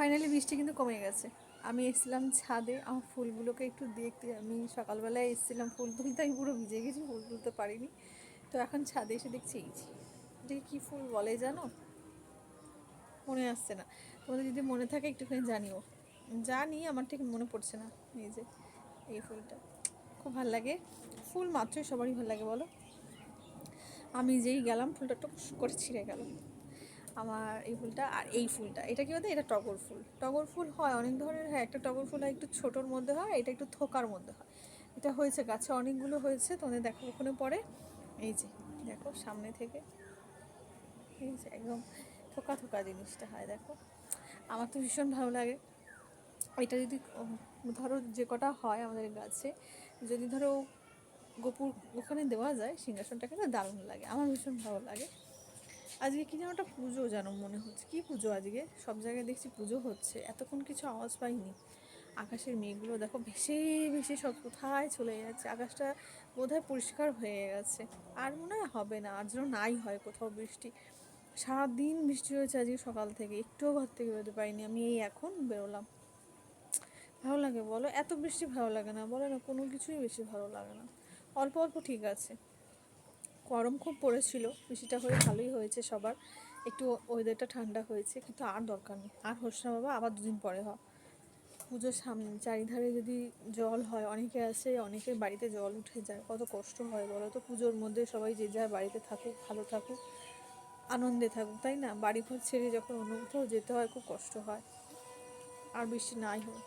Finally বৃষ্টি কিন্তু কমে গেছে। আমি এসেছিলাম ছাদে, আমার ফুলগুলোকে একটু দেখতে। আমি সকালবেলায় এসেছিলাম ফুল তুলতে, আমি পুরো ভিজে গেছি, ফুল তুলতে পারিনি। তো এখন ছাদে এসে দেখছি এই যে এটা কী ফুল বলে জানো? মনে আসছে না। তোমাদের যদি মনে থাকে একটুখানি জানিও। জানি, আমার ঠিক মনে পড়ছে না এই যে, এই ফুলটা। খুব ভালো লাগে। ফুল মাত্রই সবারই ভালো লাগে, বলো? আমি যেই গেলাম, ফুলটা টুক করে ছিঁড়ে গেল। আমার এই ফুলটা আর এই ফুলটা। এটা কি বলতে? এটা টগর ফুল। টগর ফুল হয় অনেক ধরনের, হয়, একটা টগর ফুল হয় একটু ছোটোর মধ্যে হয়, এটা একটু থোকার মধ্যে হয়। এটা হয়েছে গাছে, অনেকগুলো হয়েছে, তোমাদের দেখো ওখানে পরে। এই যে, দেখো, সামনে থেকে। এই যে, একদম থোকা থোকা জিনিসটা হয়, দেখো। আমার তো ভীষণ ভালো লাগে। এটা যদি ধরো যে কটা হয় আমাদের গাছে, যদি ধরো গোপুর, ওখানে দেওয়া যায় সিংহাসনটাকে না দারুণ লাগে। আমার ভীষণ ভালো লাগে। আজকে কি যেন একটা পুজো যেন মনে হচ্ছে। কি পুজো আজকে? সব জায়গায় দেখছি পুজো হচ্ছে। এতক্ষণ কিছু আওয়াজ পাইনি। আকাশের মেঘগুলো দেখো ভেসে ভেসে সব কোথায় চলে যাচ্ছে। আকাশটা বোধহয় পরিষ্কার হয়ে গেছে। আর মনে হয় হবে না। আর যেন নাই হয় কোথাও বৃষ্টি। সারাদিন বৃষ্টি হয়েছে আজকে সকাল থেকে। একটুও ঘর থেকে বেরোতে পারিনি। আমি এই এখন বেরোলাম। ভালো লাগে বলো? এত বৃষ্টি ভালো লাগে না। বলো না কোনো কিছুই বেশি ভালো লাগে না। অল্প অল্প ঠিক আছে। গরম খুব পড়েছিল, বৃষ্টিটা হয়ে ভালোই হয়েছে সবার। একটু ওয়েদারটা ঠান্ডা হয়েছে, কিন্তু আর দরকার নেই। আর হোস না বাবা, আবার দুদিন পরে হ পুজোর সামনে চারিধারে যদি জল হয়, অনেকে আছে, অনেকের বাড়িতে জল উঠে যায়। কত কষ্ট হয় বলো তো? পুজোর মধ্যে সবাই যে যার বাড়িতে থাকুক, ভালো থাকুক, আনন্দে থাকুক, তাই না? বাড়ি ঘর ছেড়ে যখন অন্য কোথাও যেতে হয়, খুব কষ্ট হয়। আর বৃষ্টি নাই হয়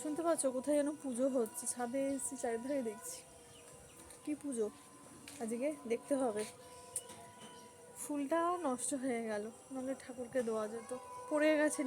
শুনতে পাচ্ছ কোথায় যেন পুজো হচ্ছে। ছাদে এসেছি চারিধারে দেখছি। কি পুজো? আজকে দেখতে হবে। ফুলটা নষ্ট হয়ে গেল নাহলে ঠাকুরকে দেওয়া যেত। পড়ে গেছে